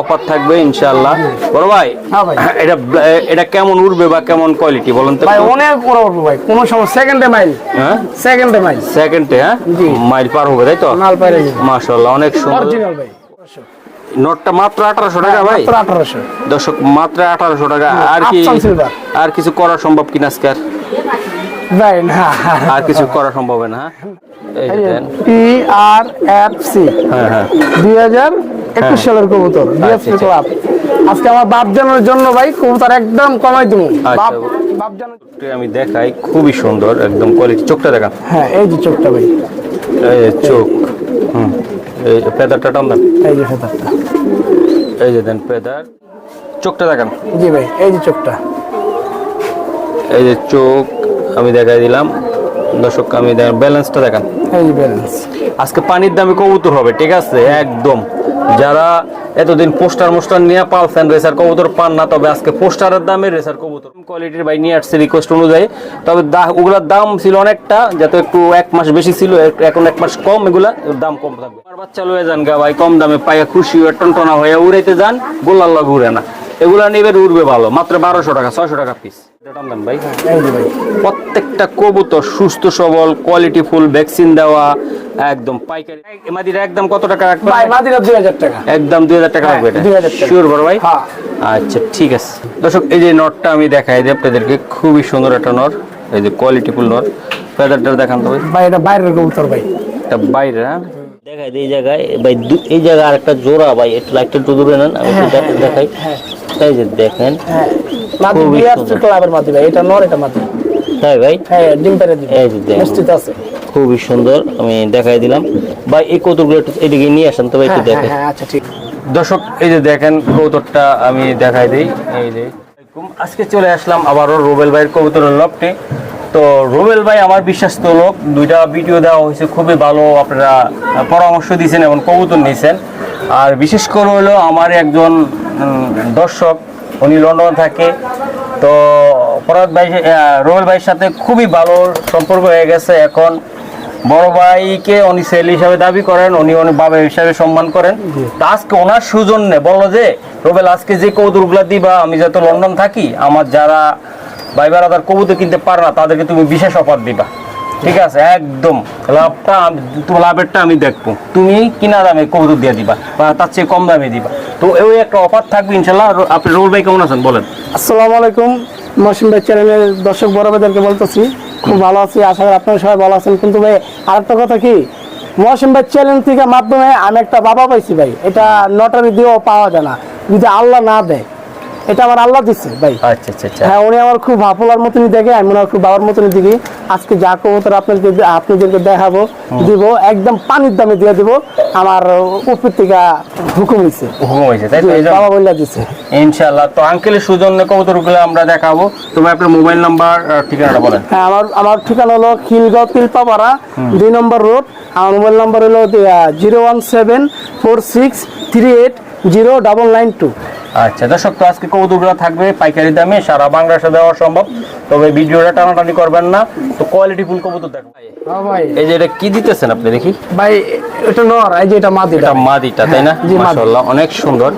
Offer থাকবে ইনশাআল্লাহ। বড় ভাই হ্যাঁ এটা এটা কেমন উড়বে বা কেমন কোয়ালিটি বলুন তো ভাই অনেক বড় উঠবো ভাই কোনো সময় সেকেন্ডে মাইল হ্যাঁ? সেকেন্ডে মাইল সেকেন্ডে হ্যাঁ। মাইল পার হবে তাই তো? মাল পাইরে যাবে। মাশাআল্লাহ অনেক সুন্দর। অরিজিনাল ভাই নোটটা মাত্র আঠারোশো টাকা ভাই? আঠারোশো। দর্শক মাত্র আঠারোশো টাকা। আর কি আর কিছু করা সম্ভব কিনা আজকে? আর? ভাই না। আর কিছু করা সম্ভব না হ্যাঁ? এই দেন। পি আর এফ সি হ্যাঁ হ্যাঁ। দুই হাজার একুশ সালের কবুতর বিএফসি আচ্ছা। ক্লাব আজকে আমার বাপ জানার জন্য ভাই কবুতর একদম কমাই দিব আচ্ছা। বাপ বাপ জানার আমি দেখাই খুবই সুন্দর একদম কোয়ালিটি চোখটা দেখান। হ্যাঁ এই যে চোখটা ভাই। এই যে চোখ। হুম। এই পেদারটা টান দেন। এই যে ফেদারটা এই যে দেন পেদার চোখটা দেখান। জি ভাই এই যে চোখটা। এই যে চোখ আমি দেখাই দিলাম। দর্শক আমি ব্যালেন্সটা দেখান। এই ব্যালেন্স আজকে পানির দামে কবুতর হবে ঠিক আছে? একদম। যারা এতদিন পোস্টার মোস্টার নিয়ে পালছেন রেসার কবুতর পান না তবে আজকে পোস্টারের দামে রেসার কবুতর। কোয়ালিটির বাই নিয়ে আসছে রিকোয়েস্ট অনুযায়ী। তবে ওগুলার দাম ছিল অনেকটা যাতে একটু এক মাস বেশি ছিল এখন এক মাস কম এগুলা দাম কম থাকবে। আর বাচ্চা লয়ে যান গা ভাই কম দামে পাইয়া খুশি হয়ে টনটনা হয়ে উড়াইতে যান গোল্লার লগ উড়ে না। এগুলা নিবে উড়বে ভালো মাত্র বারোশো টাকা ছয়শো টাকা পিস ভাই। ভাই। প্রত্যেকটা কবুতর সুস্থ সবল কোয়ালিটি ফুল ভ্যাকসিন দেওয়া একদম পাইকারি। এমাদিরা একদম কত টাকা রাখবে? ভাই মাদিরা দুই হাজার টাকা। একদম দুই হাজার টাকা হ্যাঁ, রাখবে এটা? 2000 টাকা। শিওর বড় ভাই? হ্যাঁ। আচ্ছা ঠিক আছে। দর্শক এই যে নটটা আমি দেখাই দিই আপনাদেরকে খুবই সুন্দর একটা নট এই যে কোয়ালিটি ফুল নর ফেদারটা দেখান তো ভাই। ভাই এটা বাইরের কবুতর ভাই। এটা বাইরে হ্যাঁ? দেখাই দিই এই জায়গায়। ভাই এই জায়গায় আরেকটা জোড়া ভাই একটু লাইটটা একটু দূরে নেন আমি দেখ- দেখাই। এই যে দেখেন হ্যাঁ। মাদি সুন্দর। ক্লাবের মাদি ভাই এটা নর এটা মাদি। তাই ভাই। হ্যাঁ ডিম এই যে দেখেন। আছে। খুবই সুন্দর আমি দেখাই দিলাম। ভাই এই কৌতুকগুলো একটু এদিকে নিয়ে আসেন তো ভাই একটু হ্যাঁ হ্যাঁ দেখেন। হ্যাঁ আচ্ছা ঠিক। দর্শক এই যে দেখেন কবুতরটা আমি দেখাই দিই। এই যে আজকে চলে আসলাম আবারও রুবেল ভাইয়ের কবুতরের লকটে। তো রুবেল ভাই আমার বিশ্বস্ত লোক দুইটা ভিডিও দেওয়া হয়েছে খুবই ভালো আপনারা পরামর্শ দিয়েছেন এবং কবুতর নিয়েছেন। আর বিশেষ করে হলো আমার একজন দর্শক উনি লন্ডন থাকে। তো ফরাদ ভাই রুবেল ভাইয়ের সাথে খুবই ভালো সম্পর্ক হয়ে গেছে। এখন বড় ভাইকে উনি সেল হিসাবে দাবি করেন উনি উনি বাবা হিসাবে সম্মান করেন। তো আজকে ওনার সুজন্যে বলল যে রোবেল আজকে যে কবুতরগুলো দিবা আমি যত লন্ডন থাকি আমার যারা ভাই বেড়াদার কবুতর কিনতে পারে না তাদেরকে তুমি বিশেষ অফার দিবা। ঠিক আছে, একদম। লাভটা লাভেরটা আমি দেখব। তুমি কিনা দামে কবুতর দিয়ে দিবা, বা তার চেয়ে কম দামে দিবা। তো ওই একটা অফার থাকবে ইনশাল্লাহ। আপনি রোল ভাই কেমন আছেন? বলেন। আসসালামু আলাইকুম মৌসুম ভাই চ্যানেলের দর্শক বড় ভাইদেরকে বলতেছি, খুব ভালো আছি, আশা করি আপনারা সবাই ভালো আছেন। কিন্তু ভাই, আরেকটা কথা কি মৌসুম ভাই চ্যানেল থেকে মাধ্যমে আমি একটা বাবা পাইছি ভাই, এটা লটারি দিয়েও পাওয়া যায় না। যদি আল্লাহ না দেয় এটা আমার আল্লাহ দিচ্ছে ভাই। আচ্ছা আচ্ছা আচ্ছা। হ্যাঁ উনি আমার খুব ভাপলার মতনই দেখে আমি ওনার খুব বাবার মতনই দেখি। আজকে যা কবুতর আপনাদেরকে আপনাদেরকে দেখাবো দিব একদম পানির দামে দিয়ে দিব আমার উপর থেকে হুকুম হয়েছে হুকুম হয়েছে তাই তো? বাবা বললা দিচ্ছে ইনশাল্লাহ তো আঙ্কেলের সুজন্য কবুতরগুলো আমরা দেখাবো। তবে আপনার মোবাইল নাম্বার ঠিকানাটা বলেন। হ্যাঁ আমার আমার ঠিকানা হলো খিলগাঁও তিলপাপাড়া দুই নম্বর রোড। আমার মোবাইল নম্বর হলো zero one seven four six three eight zero double nine two আচ্ছা দর্শক তো আজকে কবুতরগুলো থাকবে পাইকারি দামে সারা বাংলাদেশে দেওয়া সম্ভব। তবে ভিডিওটা টানাটানি করবেন না। তো কোয়ালিটি ফুল কবুতর দেখো। হ্যাঁ ভাই। এই যে এটা কি দিতেছেন আপনি দেখি? ভাই এটা নর এই যে এটা মাদিটা। এটা মাদিটা তাই না? হ্যাঁ, জি। মাশাআল্লাহ অনেক সুন্দর।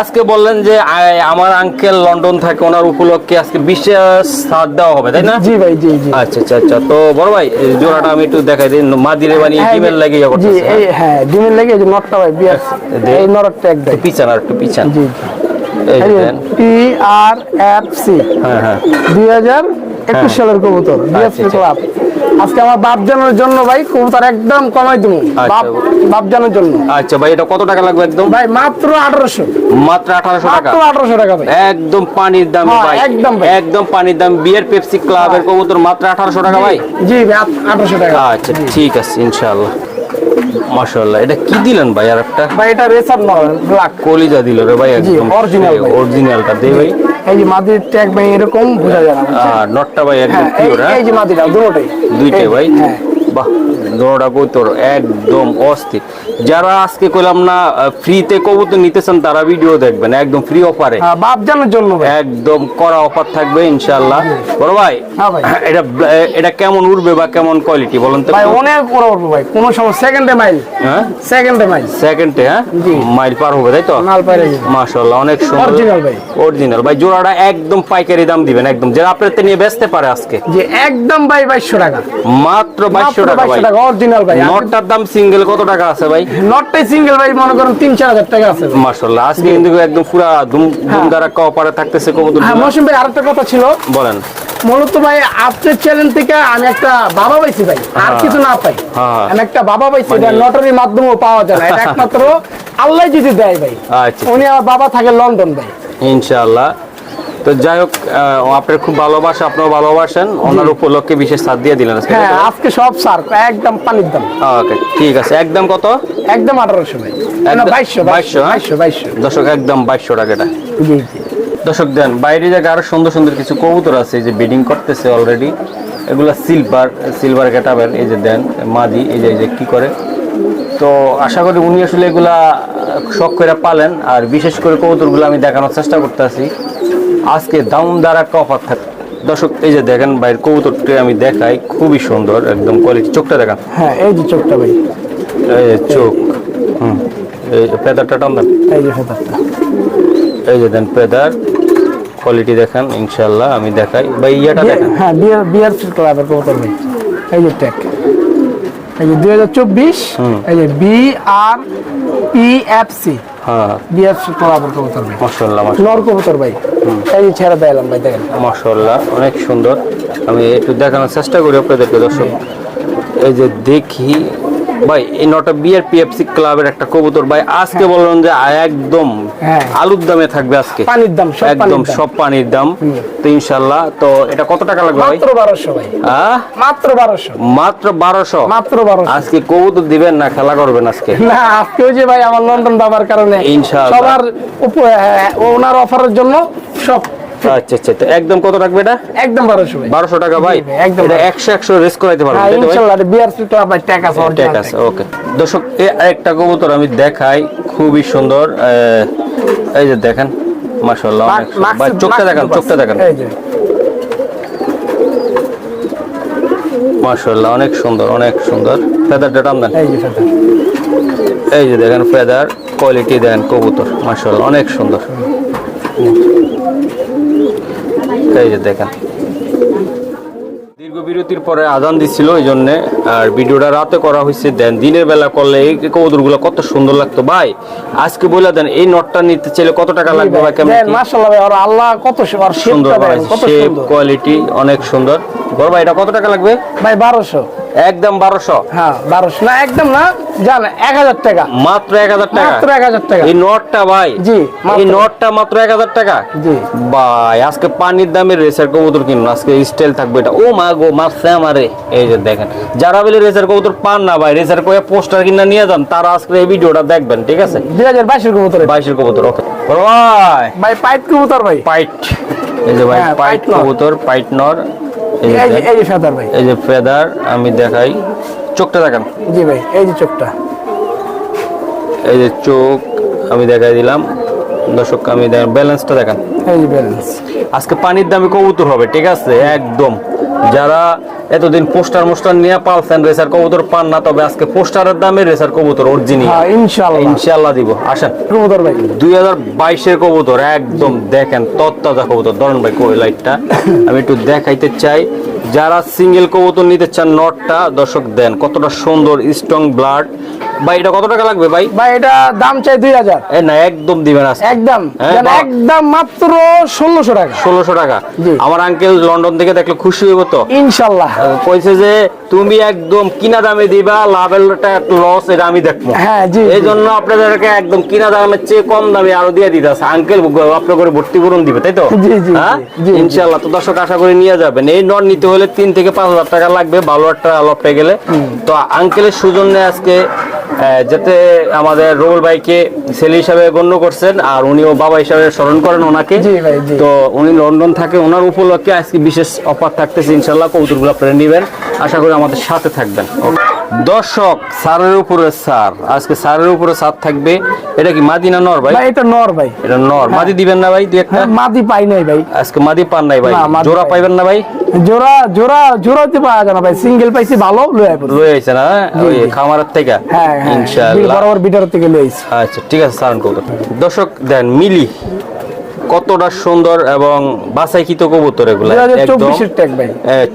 আজকে বললেন যে আমার আঙ্কেল লন্ডন থাকে ওনার উপলক্ষে আজকে বিশেষ ছাড় দেওয়া হবে তাই না? জি ভাই জি জি। আচ্ছা আচ্ছা আচ্ছা। তো বড় ভাই জোড়াটা আমি একটু দেখাই দিই। মাদিরে বানিয়ে হ্যাঁ, ডিমের লাগে ইয়ে জি করতেছে হ্যাঁ ডিমের লেগে এই যে নটটা ভাই বিয়ার এই নরটা একদম। পিছান আর একটু পিছান। জি এই যে আর এফ সি হ্যাঁ হ্যাঁ। দুই হাজার একুশ সালের কবুতর বিএফসি আচ্ছা। ক্লাব আজকে আমার বাপ জানার জন্য ভাই কবুতর একদম কমাই দিব বাপ বাপ জানার জন্য। আচ্ছা ভাই এটা কত টাকা লাগবে একদম? ভাই মাত্র আঠারোশো। মাত্র আঠারোশো টাকা? মাত্র আঠারোশো টাকা ভাই। একদম পানির দাম হ্যাঁ, ভাই। একদম ভাই। একদম পানির দাম। বিয়ের পেপসি ক্লাবের কবুতর মাত্র আঠারোশো টাকা ভাই? জি ভাই আঠারোশো টাকা। আচ্ছা ঠিক আছে ইনশাআল্লাহ। মাশাআল্লাহ এটা কি দিলেন ভাই আর একটা? ভাই এটা রেসার নয় ব্ল্যাক কলিজা দিল রে ভাই একদম অরিজিনাল অরিজিনালটা দে ভাই। এই যে মাদির ট্যাগ ভাই এরকম বোঝা যায় না। আর নটটা ভাই একদম হ্যাঁ পিওর এই যে মাদিটা দুটোই দুইটাই ভাই? বাহ বাহ কই তোর একদম অস্থির। যারা আজকে কইলাম না ফ্রিতে কবুতর নিতেছেন তারা ভিডিও দেখবেন একদম ফ্রি অফারে বাপ জানার জন্য একদম করা অফার থাকবে ইনশাআল্লাহ। বড় ভাই হ্যাঁ এটা এটা কেমন উড়বে বা কেমন কোয়ালিটি বলেন তো ভাই অনেক বড় বড় ভাই কোনো সময় সেকেন্ডে মাইল হ্যাঁ? সেকেন্ডে মাইল সেকেন্ডে হ্যাঁ। মাইল পার হবে তাই তো? মাল পাইরে মাশাআল্লাহ অনেক সুন্দর। Original ভাই। অরিজিনাল ভাই জোড়াটা একদম পাইকারি দাম দিবেন একদম। যারা আপনার নিয়ে বেচতে পারে আজকে। যে একদম ভাই বাইশশো টাকা। মাত্র বাইশশো মাত্র টাকা ভাই। অরিজিনাল ভাই। নটটার দাম সিঙ্গেল কত টাকা আছে ভাই? নটটাই সিঙ্গেল ভাই মনে করেন তিন চার হাজার টাকা আছে। মাশাআল্লাহ আজকে কিন্তু একদম পুরা ধুম ধুমধারা কপারে থাকতেছে কবুতর হ্যাঁ মৌসুম ভাই আরেকটা কথা ছিল। বলেন। মূলত ভাই আপনার চ্যানেল থেকে আমি একটা বাবা পাইছি ভাই আর কিছু না পাই। হ্যাঁ। আমি একটা বাবা পাইছি এটা মানে- লটারির মাধ্যমেও পাওয়া যায় না। এটা একমাত্র আল্লাহ যদি দেয় ভাই। আচ্ছা। উনি আমার বাবা থাকে লন্ডন ভাই। ইনশাআল্লাহ। তো যাই হোক আপনার খুব ভালোবাসা আপনার ভালোবাসেন। ওনার উপলক্ষে বিশেষ সাথ দিয়ে দিলেন আজকে হ্যাঁ আজকে সব স্যার একদম পানির দাম। ওকে ঠিক আছে। একদম কত? একদম আঠারোশো ভাই। না একদম- বাইশশো বাইশশো, হ্যাঁ? বাইশশো দর্শক একদম বাইশশো টাকা এটা জি জি। দর্শক দেন বাইরে জায়গায় আরও সুন্দর সুন্দর কিছু কবুতর আছে এই যে বিডিং করতেছে অলরেডি এগুলা সিলভার সিলভার গেটাবেন এই যে দেন মাদি এই যে এই যে কি করে? তো আশা করি উনি আসলে এগুলা শখ করে পালেন আর বিশেষ করে কবুতরগুলো আমি দেখানোর চেষ্টা করতেছি। আজকে দাম দ্বারা অফার থাকে দর্শক এই যে দেখেন বাইরের কবুতরটি আমি দেখাই খুবই সুন্দর একদম কোয়ালিটি চোখটা দেখান। হ্যাঁ এই যে চোখটা ভাই। এই যে চোখ হুম এই পেদারটা টান দেন। এই যে ফেদারটা। এই যে দেন পেদার কোয়ালিটি দেখেন ইনশাল্লাহ আমি দেখাই। বা ইয়েটা দেখেন। হ্যাঁ বিয়ার বিয়ার ক্লাবের কবুতর ভাই। এই যে ট্যাগ এই যে দুই হাজার চব্বিশ এই যে B R P F C. হ্যাঁ। বিয়ার ক্লাবের কবুতর ভাই। মাশাল্লাহ নর কবুতর ভাই। এই ছেড়ে দিলাম ভাই দেখেন। মাশাল্লাহ অনেক সুন্দর। আমি একটু দেখানোর চেষ্টা করি আপনাদেরকে দর্শক। এই যে দেখি ভাই এই নটা বিআর পিএফসি ক্লাবের একটা কবুতর ভাই আজকে বললেন যে আ- একদম হ্যাঁ। আলুর দামে থাকবে আজকে। পানির দাম সব একদম পানির দাম। সব পানির দাম। তো ইনশাল্লাহ তো এটা কত টাকা লাগবে ভাই? মাত্র বারোশো ভাই। আহ? মাত্র বারোশো। মাত্র বারোশো? মাত্র বারোশো। আজকে কবুতর দিবেন না খেলা করবেন আজকে? না আজকে ওই যে ভাই আমার লন্ডন বাবার কারণে ইনশাআল্লাহ। সবার উপ- হ্যাঁ, ওনার অফারের জন্য সব আচ্ছা আচ্ছা তো একদম কত রাখবে এটা? একদম টাকা ভাই? একদম এটা রেস করাইতে বিয়ার ভাই। ওকে দর্শক এই আরেকটা কবুতর আমি দেখাই খুবই সুন্দর এই যে দেখেন মাশাআল্লাহ। ভাই, চোখটা দেখেন চোখটা দেখেন। এই যে। মাশাআল্লাহ অনেক সুন্দর অনেক সুন্দর। ফেদারটা টান দেন। এই যে ফেদার। এই যে দেখেন ফেদার কোয়ালিটি দেখেন কবুতর মাশাআল্লাহ অনেক সুন্দর। এই যে দেখেন। দীর্ঘ বিরতির পরে আজান দিছিল এই জন্য আর ভিডিওটা রাতে করা হয়েছে। দেন দিনের বেলা করলে এই কবুতরগুলো কত সুন্দর লাগতো। ভাই আজকে বলে দেন এই নটটা নিতে চাইলে কত টাকা লাগবে ভাই? কেমন মাশাআল্লাহ ভাই আর আল্লাহ কত সুন্দর ভাই কত সুন্দর। কোয়ালিটি অনেক সুন্দর। বড় ভাই এটা কত টাকা লাগবে? ভাই বারোশো। একদম বারোশো। হ্যাঁ বারোশো। না একদম না জান এক হাজার টাকা। মাত্র এক হাজার টাকা? মাত্র এক হাজার টাকা। এই নটটা ভাই জি, এই মাত্র। নটটা মাত্র এক হাজার টাকা? জি। ভাই আজকে পানির দামে রেসার কবুতর কিনুন আজকে স্টাইল থাকবে এটা। ও মা গো মারছে আমারে। এই যে দেখেন যারা বলে রেসার কবুতর পান না ভাই রেসার কয়ে পোস্টার কিনা নিয়ে যান তারা আজকে এই ভিডিওটা দেখবেন ঠিক আছে? দুই হাজার বাইশের কবুতর। বাইশের কবুতর ওকে। ভাই। ভাই পাইট কবুতর ভাই। পাইট। এই যে ভাই হ্যাঁ, পাইট কবুতর পাইট নর। এই যে ফেদার ভাই। এই যে ফেদার আমি দেখাই। চোখটা দেখান। জি ভাই এই যে চোখটা। এই যে চোখ আমি দেখাই দিলাম। দর্শক আমি ব্যালেন্সটা দেখান। এই ব্যালেন্স আজকে পানির দামে কবুতর হবে ঠিক আছে? একদম। যারা এতদিন পোস্টার মোস্টার নিয়ে পালছেন রেসার কবুতর পান না তবে আজকে পোস্টারের দামে রেসার কবুতর অরিজিনাল হ্যাঁ ইনশাআল্লাহ। ইনশাল্লাহ দিব। আসেন। কবুতর ভাই। দুই হাজার বাইশের কবুতর একদম। দেখেন তত্তাজা কবুতর। ধরেন ভাই কই লাইটটা? আমি একটু দেখাইতে চাই। যারা সিঙ্গেল কবুতর নিতে চান নটটা দর্শক দেন। কতটা সুন্দর স্ট্রং ব্লাড ভাই এটা কত টাকা লাগবে ভাই? ভাই এটা দাম চাই দুই হাজার। না একদম দিবেন একদম। হ্যাঁ। একদম মাত্র ষোলোশো টাকা। ষোলোশো টাকা। আমার আঙ্কেল লন্ডন থেকে দেখলে খুশি হইব তো। ইনশাল্লাহ। কইছে যে তুমি একদম কিনা দামে দিবা লাভেরটা লস এটা আমি দেখব। হ্যাঁ, জি, এই জন্য আপনাদেরকে একদম কিনা দামের চেয়ে কম দামে আরও দিয়ে দিতেছে আঙ্কেল আপনার করে ভর্তি করুন দিবে তাই তো? হ্যাঁ। ইনশাল্লাহ তো দর্শক আশা করে নিয়ে যাবেন। এই নট নিতে হলে তিন থেকে পাঁচ হাজার টাকা লাগবে ভালো একটা লপটে গেলে। তো আঙ্কেলের সুজন্যে আজকে যাতে আমাদের রুবুল ভাইকে ছেলে হিসাবে গণ্য করছেন আর উনিও বাবা হিসাবে স্মরণ করেন ওনাকে। তো উনি লন্ডন থাকে ওনার উপলক্ষে আজকে বিশেষ অফার থাকতেছে ইনশাল্লাহ কৌতুকগুলো আপনারা নেবেন আশা করি আমাদের সাথে থাকবেন. দর্শক সারের উপরে সার আজকে সারের উপরে সার থাকবে। এটা কি মাদি না নর ভাই? ভাই এটা নর ভাই। এটা নর। মাদি দিবেন না ভাই দুই একটা? হ্যাঁ, মাদি পাই নাই ভাই। আজকে মাদি পান নাই ভাই। জোড়া পাইবেন না ভাই? জোড়া জোড়া জোড়া হতে পাওয়া যায় না ভাই। সিঙ্গেল পাইছি ভালো লয়ে পড়ছি লয়ে আইছে না ওই জি। খামারের থেকে? হ্যাঁ হ্যাঁ। ইনশাআল্লাহ। বরাবর বিটার থেকে লইছি আচ্ছা ঠিক আছে সারণ কবুতর দর্শক দেন মিলি। কতটা সুন্দর এবং বাসাই কি তো কবুতর এগুলা? একদম।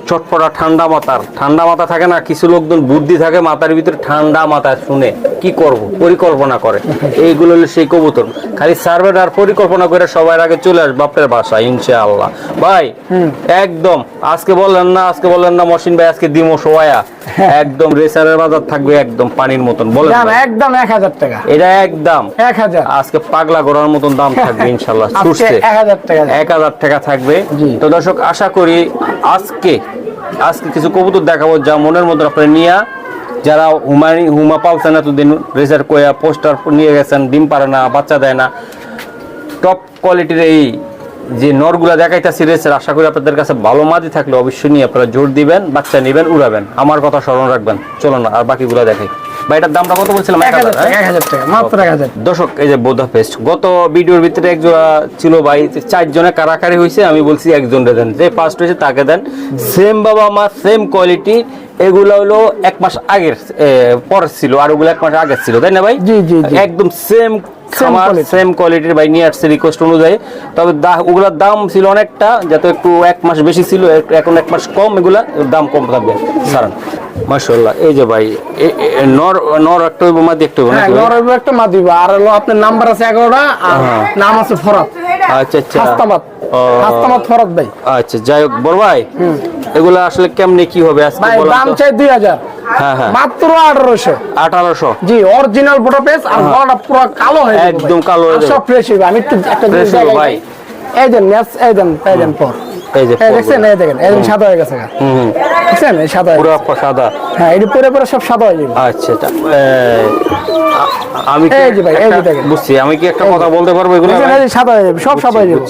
চটপটা ঠান্ডা মাথার। ঠান্ডা মাথা থাকে না কিছু লোকজন বুদ্ধি থাকে মাথার ভিতরে ঠান্ডা মাথা শুনে। কি করব? পরিকল্পনা করে। এইগুলো হলো সেই কবুতর। খালি সার্ভে আর পরিকল্পনা করে সবার আগে চলে আস বাপের বাসা ইনশাআল্লাহ। ভাই একদম। আজকে বললেন না আজকে বললেন না মসিন ভাই আজকে দিমো সোয়া একদম রেসারের বাজার থাকবে একদম পানির মতন বলেন একদম এক হাজার টাকা। এটা একদম এক হাজার। আজকে পাগলা করার মতন দাম থাকবে ইনশাল্লাহ এক হাজার টাকা। এক হাজার টাকা থাকবে। তো দর্শক আশা করি আজকে আজকে কিছু কবুতর দেখাবো যা মনের মতো আপনারা নিয়ে যারা হুমানি হুমা পালছেন এতদিন রেজার কোয়া পোস্টার নিয়ে গেছেন ডিম পারে না বাচ্চা দেয় না। টপ কোয়ালিটির এই যে নরগুলা দেখাইতেছি রেসের আশা করি আপনাদের কাছে ভালো মাদি থাকলে অবশ্যই নিয়ে আপনারা জোর দিবেন বাচ্চা নেবেন উড়াবেন। আমার কথা স্মরণ রাখবেন। চলো না আর বাকিগুলো দেখাই। বা এটার দামটা কত বলছিলাম? এক হাজার টাকা হ্যাঁ? দর্শক এই যে বোধা পেস্ট গত ভিডিওর ভিতরে ছিল ভাই চারজনে কারাকারি হয়েছে আমি বলছি একজন দেন। যে ফার্স্ট হয়েছে তাকে দেন। সেম বাবা মা সেম কোয়ালিটি এগুলো হলো এক মাস আগের পরের ছিল আর ওগুলো এক মাস আগের ছিল তাই না ভাই। একদম সেম খামার সেম কোয়ালিটির ভাই নিয়ে আসছে রিকোয়েস্ট অনুযায়ী। তবে দা- ওগুলোর দাম ছিল অনেকটা যাতে একটু এক মাস বেশি ছিল এখন এক মাস কম এগুলা দাম কম থাকবে সারান মাশাল্লাহ এই যে ভাই নর নর একটা হইব মাদি একটা হইব হ্যাঁ? নরবে একটা মাদি আর হলো আপনার নাম্বার আছে এগারোটা আর হ্যাঁ। নাম আছে ফরাত। আচ্ছা আচ্ছা হাস্তামাত। হাস্তামাত ফরাত ভাই। আচ্ছা যাই হোক বড় ভাই এগুলো আসলে কেমনে কি হবে আজকে ভাই দাম চাই দুই হাজার। হ্যাঁ হ্যাঁ। মাত্র আঠারোশো। আঠারোশো? জি অরিজিনাল ফটো পেজ আর গলাটা পুরো কালো হয়ে একদম কালো হয়ে যাবে। সব ফ্রেশ হইবে আমি একটু জিনিস। ভাই। এই দেন ম্যাচ এই দেন এই দেন পর। এই যে দেখছেন? এই দেখেন এই দেন সাদা হয়ে গেছে হুম। দেখছেন এই সাদা হয়ে পুরো সাদা। হ্যাঁ এটি পরে পরে সব সাদা হয়ে যাবে। আচ্ছা আমি কি এই যে ভাই, এই যে দেখেন। বুঝছি আমি কি একটা কথা বলতে পারব এগুলো? সাদা হয়ে যাবে সব সাদা হয়ে যাবে।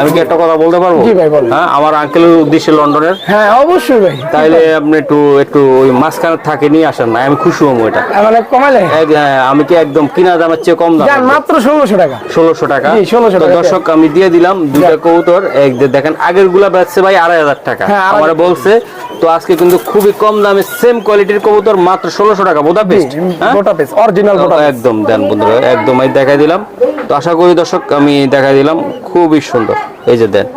আমি কি একটা কথা বলতে পারব? জি ভাই, বলেন। হ্যাঁ আমার আঙ্কেলের উদ্দেশ্যে লন্ডনের। হ্যাঁ অবশ্যই ভাই। তাইলে আপনি একটু একটু ওই মাঝখানে থাকে নিয়ে আসেন না আমি খুশি হব এটা। মানে কমালে? হ্যাঁ, আমি কি একদম কিনা দামের চেয়ে কম দাম মাত্র ষোলোশো টাকা। ষোলোশো টাকা। জি, 1600 তো টাকা। দর্শক আমি দিয়ে দিলাম। কবুতর। এক দেখেন আগেরগুলা বেচছে ভাই আড়াই হাজার টাকা। হ্যাঁ, আমার বলছে তো আজকে কিন্তু খুবই কম দামে সেম কোয়ালিটির কবুতর মাত্র ষোলোশো টাকা বোধা পেস্ট গোটা পেজ অরিজিনাল একদম দেন বন্ধুরা একদম আমি দেখাই দিলাম। তো আশা করি দর্শক আমি দেখাই দিলাম খুবই সুন্দর। এই যে দেন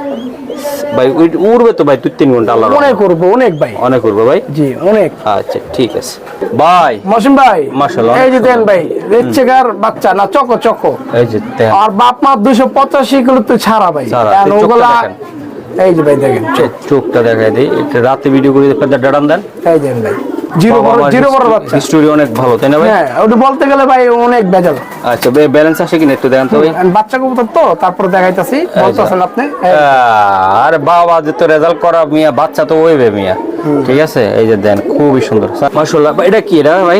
ভাই উড়বে তো ভাই দুই তিন ঘণ্টা আল্লাহ অনেক করব অনেক ভাই। অনেক উড়বে ভাই? জি অনেক। আচ্ছা ঠিক আছে। ভাই মসিম ভাই মাশাআল্লাহ, এই যে দেন ভাই রেড চেকার বাচ্চা না চকো চকো। এই যে আর বাপ মা দুশো পঁচাশি কিলো তো ছাড়া ভাই। ওগুলা। এই যে ভাই দেখেন। চোখটা দেখাই দিই। একটু রাতে ভিডিও করে আপনাদের ডাটান দেন। এই দেন ভাই। জিরো বড় জিরো বড় বাচ্চা। হিস্টোরি অনেক ভালো তাই না ভাই? হ্যাঁ ওটা বলতে গেলে ভাই অনেক বেজাল আচ্ছা ব্যালেন্স আসে কিনা একটু দেখেন তো ভাই? বাচ্চা কবুতর তো তারপর দেখাইতাছি। বলতেছেন আপনি আরে বাবা যে তো রেজাল্ট করা মিয়া বাচ্চা তো ওইবে মিয়া। ঠিক আছে? এই যে দেন খুবই সুন্দর। মাশাআল্লাহ এটা কি এটা ভাই?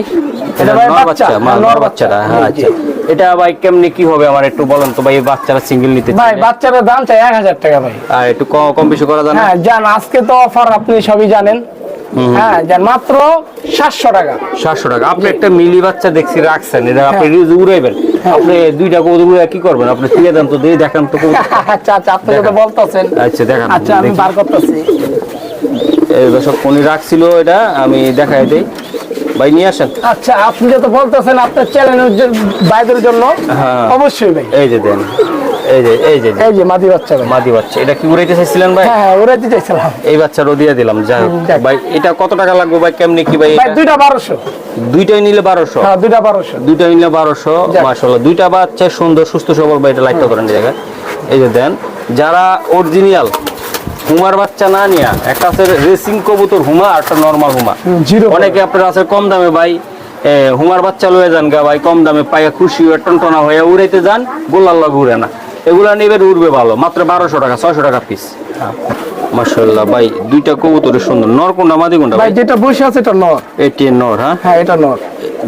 এটা নর বাচ্চা, নর বাচ্চাটা হ্যাঁ আচ্ছা। এটা ভাই কেমনি কি হবে আমার একটু বলেন তো ভাই বাচ্চারা সিঙ্গেল নিতে ভাই চাইলে। বাচ্চাটার দাম চাই এক হাজার টাকা ভাই। আর একটু কম বেশি করা যায় না? হ্যাঁ যান আজকে তো অফার আপনি সবই জানেন। হ্যাঁ যান মাত্র সাতশো টাকা। সাতশো টাকা। আপনি একটা মিলি বাচ্চা দেখছি রাখছেন এটা আপনি হ্যাঁ। রিউজ উড়াইবেন। আপনি দুইটা কবুতর কি করবেন? আপনি তুলে দেন তো দিয়ে দেখান তো আচ্ছা আচ্ছা আপনি যেটা বলতেছেন। আচ্ছা দেখান। আচ্ছা আমি দেখি। বার করতেছি। এই দর্শক রাখছিল এটা আমি দেখাই দেই। ভাই নিয়ে আসেন। আচ্ছা আপনি যেটা বলতেছেন আপনার বাইদের জন্য হ্যাঁ। অবশ্যই ভাই। এই যে দেন এই যে এই যে এই যে মাদি বাচ্চা মাদি বাচ্চা এটা কি উড়াইতে চাইছিলেন ভাই? হ্যাঁ উড়াইতে চাইছিলাম। এই বাচ্চারও দিয়ে দিলাম যাই হোক। হুম, যাক। ভাই এটা কত টাকা লাগবে ভাই? কেমনি কি ভাই দুইটা বারোশো। দুইটাই নিলে বারোশো? হ্যাঁ দুইটা নিলে দুইটা বাচ্চা সুন্দর সুস্থ সবল ভাই এটা লাইটটা করেন এই যে দেন যারা অরিজিনাল হুমার বাচ্চা না নিয়া একটা আছে রেসিং কবুতর হুমা আর একটা নর্মাল হুমা। অনেকে আপনার আছে কম দামে ভাই হুমার বাচ্চা লয়ে যান গা ভাই কম দামে পাইয়া খুশি হয়ে টনটনা হয়ে উড়াইতে যান গোলাল্লা ঘুরে না। এগুলা নিবে উড়বে ভালো মাত্র বারোশো টাকা ছয়শো টাকা পিস মার্শাল্লাহ ভাই দুইটা কবুতরের সুন্দর। নর কোনটা মাদি কোনটা ভাই যেটা বসে আছে এটা নর। এটি নর হ্যাঁ? হ্যাঁ এটা নর।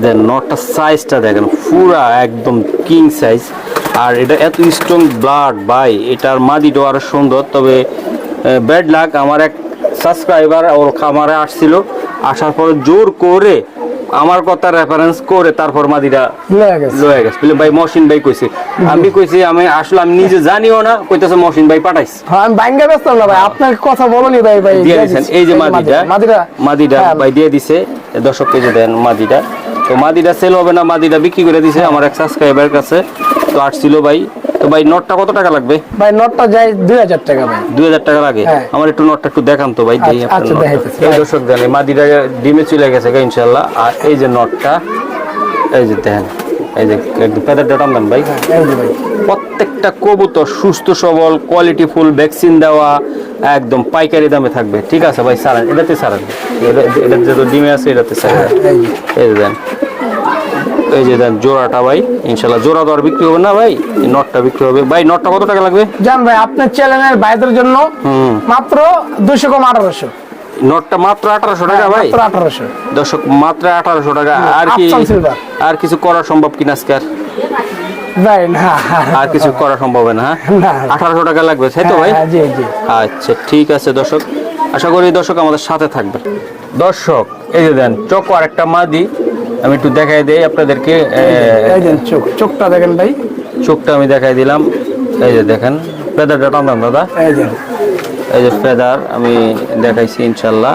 দেন নটটা সাইজটা দেখেন পুরা একদম কিং সাইজ আর এটা এত স্ট্রং ব্লাড ভাই এটার মাদিটাও আরও সুন্দর তবে ব্যাড লাক আমার এক সাবস্ক্রাইবার ওর খামারে আসছিল। আসার পর জোর করে আমার কথা রেফারেন্স করে তারপর মাদিরা লয়ে গেছে। লয়ে গেছে। বলে ভাই মহসিন ভাই কইছে। আমি কইছি আমি আসলে আমি নিজে জানিও না। কইতাছে মহসিন ভাই পাঠাইছে। হ্যাঁ আমি বাইঙ্গা ব্যস্ত না ভাই আপনার কথা বলনি ভাই ভাই। দিয়ে দিছেন। এই যে মাদিটা মাদিরা মাদিটা হ্যাঁ, ভাই দিয়ে দিছে। দর্শককে যে দেন মাদিটা তো মাদিটা সেল হবে না মাদিটা বিক্রি করে দিছে আমার এক সাবস্ক্রাইবার কাছে। তো আসছিল ভাই। তো ভাই নটটা কত টাকা লাগবে? ভাই নটটা যাই দুই হাজার টাকা ভাই। দুই হাজার টাকা লাগে? হ্যাঁ। আমার একটু নটটা একটু দেখান তো ভাই দেই আচ্ছা, আচ্ছা, দেখাইতেছি। এই দর্শক জানি মাদিটা ডিমে চলে গেছে ইনশাল্লাহ আর এই যে নটটা এই যে দেখেন। এই যে একদম পেদারটা টানবেন ভাই। প্রত্যেকটা কবুতর সুস্থ সবল কোয়ালিটি ফুল ভ্যাকসিন দেওয়া একদম পাইকারি দামে থাকবে। ঠিক আছে ভাই সারান এটাতে সারান এটা এটা যে ডিমে আছে এটাতে সারান এই যে। দেন। এই যে দেন জোড়াটা ভাই ইনশাল্লাহ জোড়া দর বিক্রি হবে না ভাই নটটা বিক্রি হবে। ভাই নটটা কত টাকা লাগবে? জান ভাই আপনার চ্যানেলের ভাইদের জন্য মাত্র দুশো কম আঠারোশো। নটটা মাত্র আঠারোশো টাকা ভাই। মাত্র আঠারোশো। দর্শক মাত্র আঠারোশো টাকা। আর কি আর কিছু করা সম্ভব কিনা আজকে আর? ভাই না। আর কিছু করা সম্ভব হয়? না। হ্যাঁ আঠারোশো টাকা লাগবে তাই তো ভাই? হ্যাঁ, জি জি। আচ্ছা ঠিক আছে দর্শক। আশা করি দর্শক আমাদের সাথে থাকবে দর্শক এই যে দেন চকো আর একটা মাদি। আমি একটু দেখাই দেই আপনাদেরকে চোখ চোখটা দেখেন ভাই। চোখটা আমি দেখাই দিলাম। এই যে দেখেন ফেদারটা টানলাম দাদা। এই এই যে ফেদার আমি দেখাইছি ইনশাল্লাহ।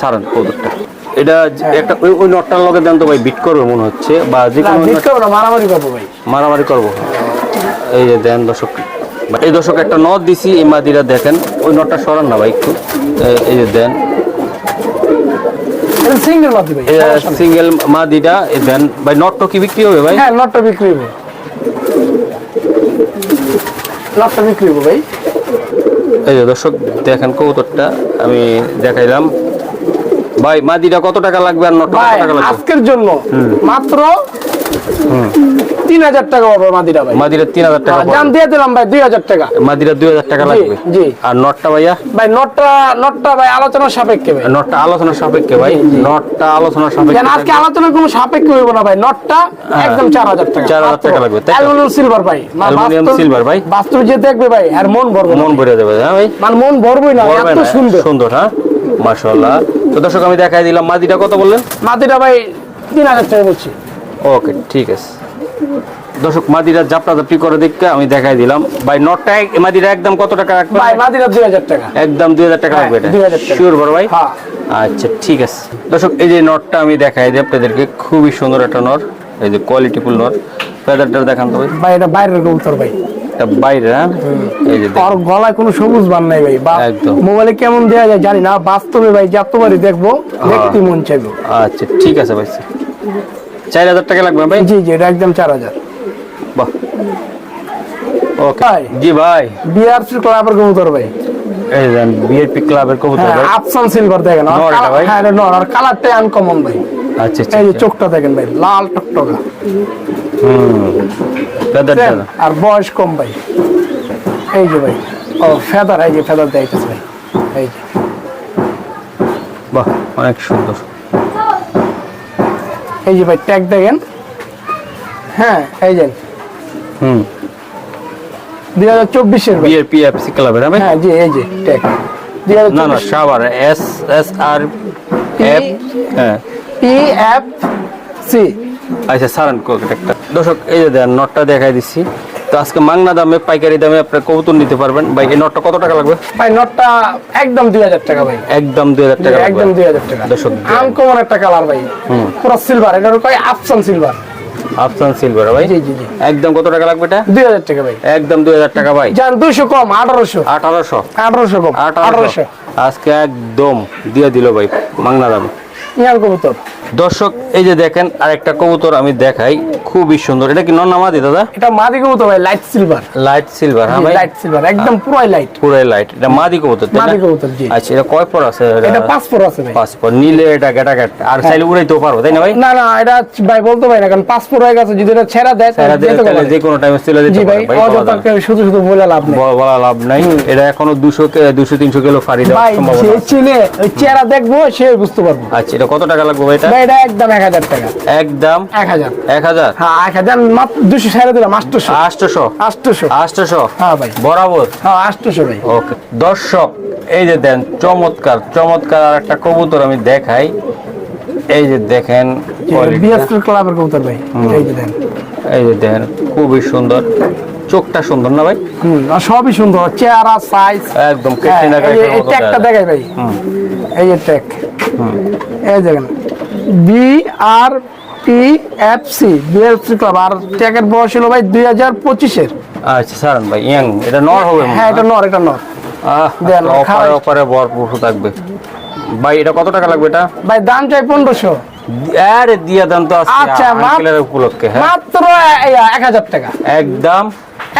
সারান কৌতুকটা এটা একটা ওই ওই নটটার লগে দেন তো ভাই বিট করবে মনে হচ্ছে বা যে কোনো মারামারি করব ভাই। মারামারি করব। এই যে দেন দর্শক এই দর্শক একটা নট দিছি এই মাদিরা দেখেন ওই নটটা সরান না ভাই একটু। এই- যে দেন। সিঙ্গেল মাতি ভাই সিঙ্গেল মাদিটা এই দেন। ভাই নটটা কি বিক্রি হবে ভাই? হ্যাঁ নটটা বিক্রি হব। নটটা বিক্রি হব ভাই। এই যে দর্শক দেখেন কৌতরটা আমি দেখাইলাম। ভাই মাদিটা কত টাকা লাগবে আর নটা টাকা লাগবে? আজকের জন্য মাত্র তিন হাজার টাকা পাবো মাদিরা ভাই। মাদিরা তিন হাজার টাকা জান দিয়ে দিলাম ভাই দুই হাজার টাকা। মাদিরা দুই হাজার টাকা লাগবে। জি। আর নটটা ভাইয়া? ভাই নটটা নটটা ভাই আলোচনার সাপেক্ষে ভাই। নটটা আলোচনার সাপেক্ষে ভাই। জি, জি। নটটা আলোচনার সাপেক্ষে আজকে আলোচনার কোনো সাপেক্ষে হইব না ভাই নটটা একদম চার হাজার টাকা। 4,000 টাকা লাগবে, অ্যালুমিনিয়াম সিলভার ভাই। অ্যালুমিনিয়াম সিলভার ভাই? বাস্তব যে দেখবে ভাই আর মন ভরবে মন ভরে হ্যাঁ ভাই? মানে মন ভরবই না এত সুন্দর। সুন্দর হ্যাঁ? মাশাআল্লাহ। তো দর্শক আমি দেখাই দিলাম মাদিটা কত বললেন? মাদিটা ভাই তিন হাজার টাকা বলছি। ওকে ঠিক আছে। দর্শক মাদিরা জাপটা জাপটি করে দেখতে আমি দেখাই দিলাম। ভাই নটটা মাদিরা একদম কত টাকা রাখবেন ভাই দুই হাজার টাকা। একদম দুই হাজার টাকা হ্যাঁ, লাগবে এটা? 2000 টাকা। শিওর বড় ভাই? হ্যাঁ। আচ্ছা ঠিক আছে। দর্শক এই যে নটটা আমি দেখাই দিই আপনাদেরকে খুবই সুন্দর একটা নট। এই যে কোয়ালিটি ফুল নট। ফেদারটা দেখান তো ভাই। ভাই এটা বাইরের কবুতর ভাই। এটা বাইরে হ্যাঁ? এই যে। আর গলায় কোনো সবুজ বান নাই ভাই বা একদম। মোবাইলে কেমন দেওয়া যায় জানি না বাস্তবে ভাই যতবারই দেখব দেখতে মন চাইব। আচ্ছা ঠিক আছে ভাই চার হাজার টাকা লাগবে ভাই? জি জি এটা একদম চার হাজার। বাহ। ওকে। জি ভাই। বিআরসি ক্লাবের কবুতর ভাই। এই দেন বিএপি ক্লাবের কবুতর ভাই। আফসান সিলভার দেখেন। আর নর এটা কালার- ভাই? হ্যাঁ নর। আর কালারটাই আনকমন ভাই। আচ্ছা আচ্ছা এই আচ্ছা। চোখটা দেখেন ভাই লাল টকটকা। দেখেন? আর বয়স কম ভাই। এই যে ভাই ও ফেদার এই যে ফেদার দেখতেছে ভাই। এই যে। বাহ অনেক সুন্দর। এই যে ভাই ট্যাগ দেখেন। হ্যাঁ এই যে। হুম। দুই হাজার চব্বিশের ভাই। বিএপি এফসি ক্লাবের হ্যাঁ জি এই যে ট্যাগ না না সাবার এস এস আর এফ হ্যাঁ। পি এফ সি আচ্ছা সারান একটা। দর্শক এই যে দেন নটটা দেখাই দিচ্ছি। তো আজকে মাংনা দামে পাইকারি দামে আপনার কবুতর নিতে পারবেন। ভাই এই নটটা কত টাকা লাগবে? ভাই নটটা একদম দুই হাজার টাকা ভাই। একদম দুই হাজার টাকা একদম দুই হাজার টাকা। দর্শক আনকমন একটা কালার ভাই। পুরো সিলভার এটার কয় আফসান সিলভার আফসান সিলভার ভাই? জি জি জি। একদম কত টাকা লাগবে এটা? দুই হাজার টাকা ভাই। একদম দুই হাজার টাকা ভাই। যান দুইশো কম আঠারোশো। আঠারোশো? আঠারোশো কম আঠারোশো। আঠারোশো। আজকে একদম দিয়ে দিল ভাই মাংনা দামে। ইয়ার কবুতর। দর্শক এই যে দেখেন আরেকটা কবুতর আমি দেখাই। খুবই সুন্দর। এটা কি নন্নামাদি দাদা? এটা মাদি কবুতর ভাই লাইট সিলভার লাইট সিলভার হ্যাঁ ভাই? লাইট সিলভার একদম পুরাই লাইট পুরাই লাইট এটা মাদি কবুতর না? মাদি কবুতর, জি। আচ্ছা এটা কয় পর আছে? এটা পাঁচ ফোর আছে ভাই। পাঁচ পর। নিলে এটা গেটা গেট আর চাইলে উড়াইতেও পারব তাই না ভাই? না না এটা ভাই বলতে পারি না কারণ পাঁচ ফোর হয়ে গেছে যদি এটা ছেড়া দেয় তাহলে যে কোনো টাইমে চলে যেতে ভাই পারে ভাই বলা অযথা কেউ শুধু শুধু বলে লাভ নেই। বলা- লাভ নাই। এটা এখনও দুশো দুশো তিনশো কিলো ফাড়ি দেওয়ার ভাই সম্ভাবনা যে আছে। চিনে চেহারা দেখব সে বুঝতে পারব। আচ্ছা এটা কত টাকা লাগবে ভাই এটা? ভাই এটা একদম এক হাজার টাকা। একদম এক হাজার। এক হাজার? হ্যাঁ এক হাজার মাত্র দুশো ছেড়ে দিলাম আটশোশো। আটশোশো? আটশোশো। আটশোশো? হ্যাঁ ভাই। বরাবর? হ্যাঁ আটশোশো ভাই। ওকে। দর্শক এই যে দেন চমৎকার চমৎকার আর একটা কবুতর আমি দেখাই। এই যে দেখেন বিএসএল ক্লাবের কবুতর ভাই। এই যে দেন। এই যে দেখেন খুবই সুন্দর। চোখটা সুন্দর না ভাই? হুম সবই সুন্দর। চেহারা সাইজ একদম কাইফের এই ট্যাগটা দেখাই ভাই। এই যে ট্যাগ এই দেখেন B R P F C BSC club আর ট্যাগের বয়স ছিল ভাই দুই হাজার পঁচিশের। আচ্ছা সারান ভাই ইয়াং এটা নর হবে হ্যাঁ। এটা নর এটা নর। অপারে অপারে ভরপুর থাকবে। ভাই এটা কত টাকা লাগবে এটা? ভাই দাম চাই পনেরোশো। আরে দিয়া দেন তো আচ্ছা, উপলক্ষে হ্যাঁ। মাত্র এক হাজার টাকা। একদম।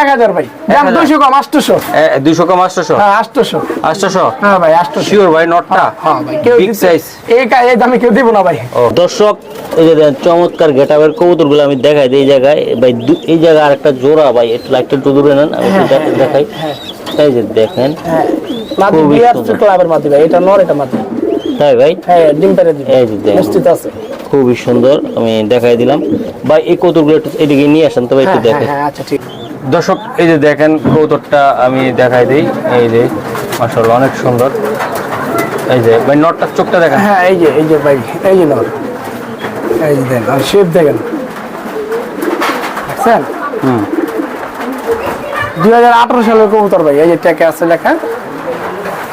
এক হাজার ভাই। দাম 1000 কম আটশোশো। দুইশো কম আটশোশো? হ্যাঁ আটশোশো। আটশোশো? হ্যাঁ ভাই আটশোশো। শিওর ভাই নটটা? হ্যাঁ ভাই কেউ বিগ সাইজ এই এই দামে কেউ দিব না ভাই। দর্শক এই যে চমৎকার গেটাবের কবুতরগুলো আমি দেখাই দিই এই জায়গায়। ভাই এই জায়গায় আরেকটা জোড়া ভাই একটু লাইটটা একটু দূরে নেন আমি দেখাই। এই যে দেখেন হ্যাঁ। ক্লাবের ভাই এটা নর এটা মাদি। তাই ভাই? হ্যাঁ ডিম পেরে দিবে। এই যে নিশ্চিত আছে। খুবই সুন্দর আমি দেখাই দিলাম। ভাই এই কবুতরগুলো একটু এদিকে নিয়ে আসেন তবে একটু হ্যাঁ হ্যাঁ দেখেন। হ্যাঁ আচ্ছা ঠিক। দর্শক এই যে দেখেন কৌতরটা আমি দেখাই দিই। এই যে মাসাল্লাহ অনেক সুন্দর। এই যে ভাই নটটার চোখটা দেখেন। হ্যাঁ এই যে এই যে ভাই এই যে নর এই যে দেখেন আর শেপ দেখেন। দেখছেন? হুম। দুই হাজার আঠারো সালের কবুতর ভাই এই যে ট্যাকে আছে লেখা।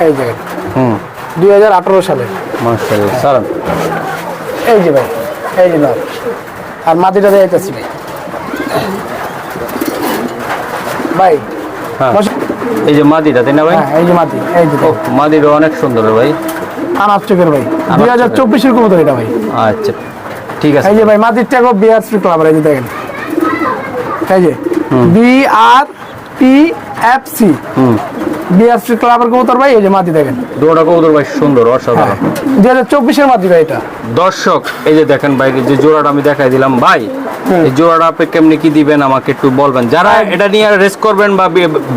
এই যে হুম। দুই হাজার আঠারো সালের মাসাল্লাহ এই যে ভাই এই যে নর আর মাটিটা দেখাইতেছি ভাই। ভাই। হ্যাঁ। এই যে মাদিটা তাই না ভাই? হ্যাঁ এই যে মাটি এই যে মাদিটা অনেক সুন্দর ভাই। চোখের ভাই। দুই হাজার চব্বিশের কবুতর এটা ভাই। আচ্ছা ঠিক আছে। এই যে ভাই ট্যাগ বিআর স্ট্রিট ক্লাব এই যে দেখেন। এই যে B R P F C হুম। বিআর ক্লাবের কবুতর ভাই এই যে মাটি দেখেন। দুটা কবুতর ভাই সুন্দর অসাধারণ। দুই হাজার চব্বিশের মাটি ভাই এটা। দর্শক এই যে দেখেন ভাই যে জোড়াটা আমি দেখাই দিলাম ভাই জোড়াটা আপনি কেমনি কি দিবেন আমাকে একটু বলবেন? যারা এটা নিয়ে রেস করবেন বা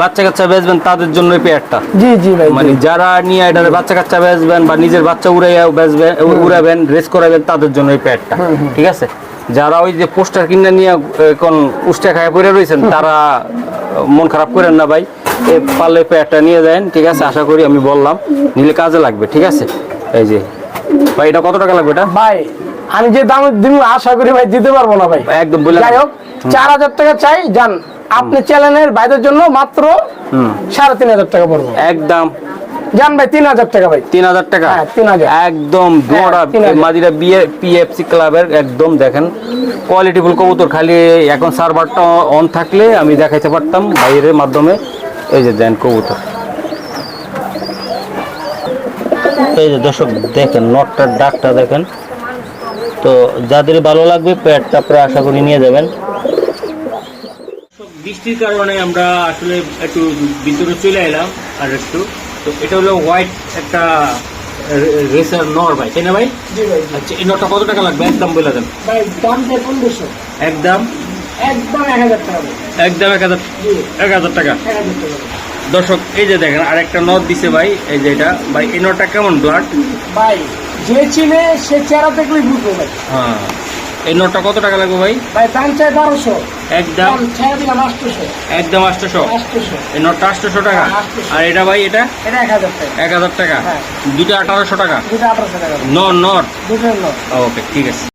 বাচ্চা কাচ্চা বেচবেন তাদের জন্য এই পেয়ারটা। জি জি ভাই মানে যারা নিয়ে এটা বাচ্চা কাচ্চা বেচবেন বা নিজের বাচ্চা উড়াইয়া বেচবেন উড়াবেন রেস করাবেন তাদের জন্য এই পেয়ারটা ঠিক আছে? যারা ওই যে পোস্টার কিনে নিয়ে এখন উষ্টা খায় পড়ে রয়েছেন তারা মন খারাপ করেন না ভাই। পারলে পেয়ারটা নিয়ে যান ঠিক আছে? আশা করি আমি বললাম। নিলে কাজে লাগবে ঠিক আছে? এই যে। ভাই এটা কত টাকা লাগবে এটা? ভাই আমি যে দাম দিব আশা করি ভাই দিতে পারব না ভাই। একদম যাই হোক চার হাজার টাকা চাই যান। আপনি চ্যানেলের বাইরের জন্য মাত্র সাড়ে তিন হাজার টাকা পড়ব। একদম। ভাই তিন হাজার টাকা ভাই। তিন হাজার টাকা? হ্যাঁ, 3000 একদম দোড়া হ্যাঁ, 3000 মাদিরা বিয়ে পিএফসি ক্লাবের একদম দেখেন। কোয়ালিটিফুল কবুতর খালি এখন সার্ভারটা অন থাকলে আমি দেখাইতে পারতাম বাইরের মাধ্যমে। এই যে দেন কবুতর। এই যে দর্শক দেখেন নটটার ডাকটা দেখেন। তো যাদের ভালো লাগবে প্যাডটা আপনারা আশা করি নিয়ে যাবেন। বৃষ্টির কারণে আমরা আসলে একটু ভিতরে চলে এলাম আর একটু। তো এটা হলো হোয়াইট একটা রেসার নর ভাই তাই না ভাই? আচ্ছা এই নটটা কত টাকা লাগবে? একদম বলে দেন। একদম? একদম এক হাজার টাকা। একদম এক হাজার এক হাজার টাকা। দর্শক এই যে দেখেন আরেকটা নট দিছে ভাই এই যে এটা। ভাই এই নটটা কেমন ব্লাড? ভাই যে চিনে সে চেহারা দেখলেই বুঝবে ভাই। হ্যাঁ। এই নটটা কত টাকা লাগবে ভাই? ভাই দাম চাই বারোশো। একদম। দাম ছেড়ে দিলাম আটশোশো। একদম আটশোশো? আটশোশো। এই নোটটা আটশোশো টাকা? হ্যাঁ, 800 আর এটা ভাই এটা? এটা এক হাজার টাকা। এক হাজার টাকা? হ্যাঁ। দুটো আঠারোশো টাকা? দুটো আঠারোশো টাকা। নট নট দুটো নট। ওকে ঠিক আছে।